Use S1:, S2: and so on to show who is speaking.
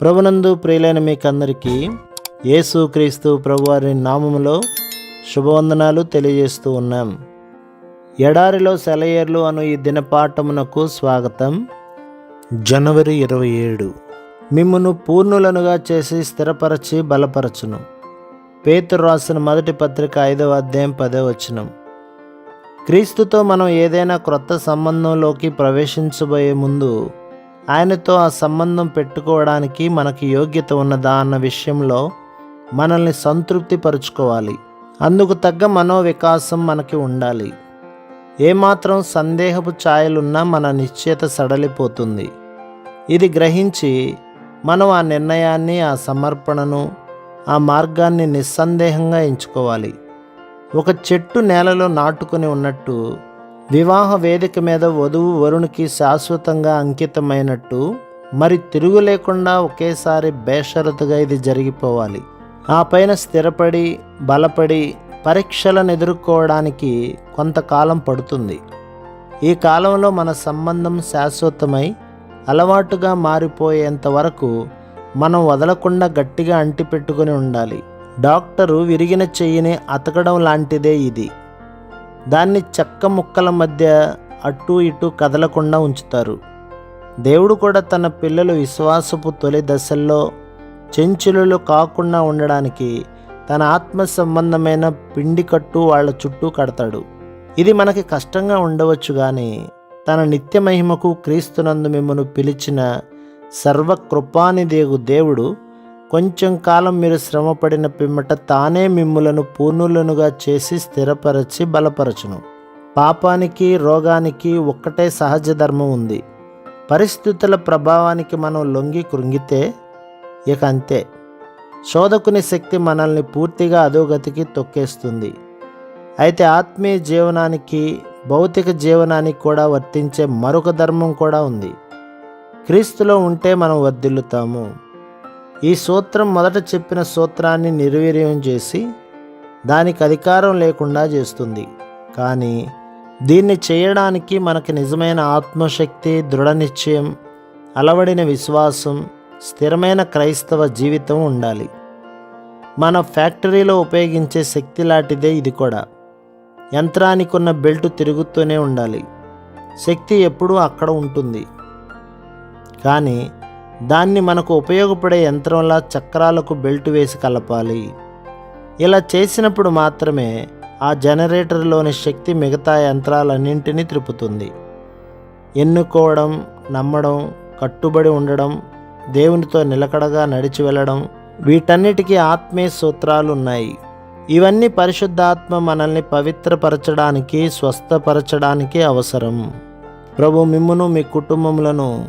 S1: ప్రభునందు ప్రియులైన మీకందరికీ యేసు క్రీస్తు ప్రభువారి నామములో శుభవందనాలు తెలియజేస్తూ ఉన్నాం. ఎడారిలో సెలయేర్లు అను ఈ దినపాఠమునకు స్వాగతం. జనవరి ఇరవై ఏడు. మిమ్మును పూర్ణులనుగా చేసి స్థిరపరచి బలపరచును. పేతురు రాసిన మొదటి పత్రిక ఐదవ అధ్యాయం పదే వచనం. క్రీస్తుతో మనం ఏదైనా క్రొత్త సంబంధంలోకి ప్రవేశించబోయే ముందు ఆయనతో ఆ సంబంధం పెట్టుకోవడానికి మనకి యోగ్యత ఉన్నదా అన్న విషయంలో మనల్ని సంతృప్తి పరుచుకోవాలి అందుకు తగ్గ మనోవికాసం మనకి ఉండాలి. ఏమాత్రం సందేహపు ఛాయలున్నా మన నిశ్చయత సడలిపోతుంది. ఇది గ్రహించి మనం ఆ నిర్ణయాన్ని ఆ సమర్పణను ఆ మార్గాన్ని నిస్సందేహంగా ఎంచుకోవాలి. ఒక చెట్టు నేలలో నాటుకుని ఉన్నట్టు వివాహ వేదిక మీద వధువు వరునికి శాశ్వతంగా అంకితమైనట్టు మరి తిరుగు లేకుండా ఒకేసారి బేషరతుగా ఇది జరిగిపోవాలి. ఆ పైన స్థిరపడి బలపడి పరీక్షలను ఎదుర్కోవడానికి కొంతకాలం పడుతుంది. ఈ కాలంలో మన సంబంధం శాశ్వతమై అలవాటుగా మారిపోయేంత వరకు మనం వదలకుండా గట్టిగా అంటిపెట్టుకుని ఉండాలి. డాక్టరు విరిగిన చెయ్యిని అతకడం లాంటిదే ఇది. దాన్ని చెక్క ముక్కల మధ్య అటు ఇటు కదలకుండా ఉంచుతారు. దేవుడు కూడా తన పిల్లలు విశ్వాసపు తొలి దశల్లో చెంచులు కాకుండా ఉండడానికి తన ఆత్మ సంబంధమైన పిండి కట్టు వాళ్ళ చుట్టూ కడతాడు. ఇది మనకి కష్టంగా ఉండవచ్చు కానీ తన నిత్య మహిమకు క్రీస్తునందు మిమ్మను పిలిచిన సర్వకృపానిదేగు దేవుడు కొంచెం కాలం మీరు శ్రమపడిన పిమ్మట తానే మిమ్ములను పూర్ణులనుగా చేసి స్థిరపరచి బలపరచును. పాపానికి రోగానికి ఒక్కటే సహజ ధర్మం ఉంది. పరిస్థితుల ప్రభావానికి మనం లొంగి కృంగితే ఇక అంతే. శోధకుని శక్తి మనల్ని పూర్తిగా అధోగతికి తొక్కేస్తుంది. అయితే ఆత్మీయ జీవనానికి భౌతిక జీవనానికి కూడా వర్తించే మరొక ధర్మం కూడా ఉంది. క్రీస్తులో ఉంటే మనం వర్ధిల్లుతాము. ఈ సూత్రం మొదట చెప్పిన సూత్రాన్ని నిర్వీర్యం చేసి దానికి అధికారం లేకుండా చేస్తుంది. కానీ దీన్ని చేయడానికి మనకి నిజమైన ఆత్మశక్తి దృఢ నిశ్చయం అలవడిన విశ్వాసం స్థిరమైన క్రైస్తవ జీవితం ఉండాలి. మన ఫ్యాక్టరీలో ఉపయోగించే శక్తి లాంటిదే ఇది కూడా. యంత్రానికి ఉన్న బెల్ట్ తిరుగుతూనే ఉండాలి. శక్తి ఎప్పుడూ అక్కడ ఉంటుంది. కానీ దాన్ని మనకు ఉపయోగపడే యంత్రంలా చక్రాలకు బెల్ట్ వేసి కలపాలి. ఇలా చేసినప్పుడు మాత్రమే ఆ జనరేటర్లోని శక్తి మిగతా యంత్రాలన్నింటినీ త్రిపుతుంది ఎన్నుకోవడం నమ్మడం కట్టుబడి ఉండడం దేవునితో నిలకడగా నడిచి వెళ్ళడం వీటన్నిటికీ ఆత్మీయ సూత్రాలు ఉన్నాయి ఇవన్నీ పరిశుద్ధాత్మ మనల్ని పవిత్రపరచడానికి స్వస్థపరచడానికి అవసరం. ప్రభు మిమ్మును మీ కుటుంబములను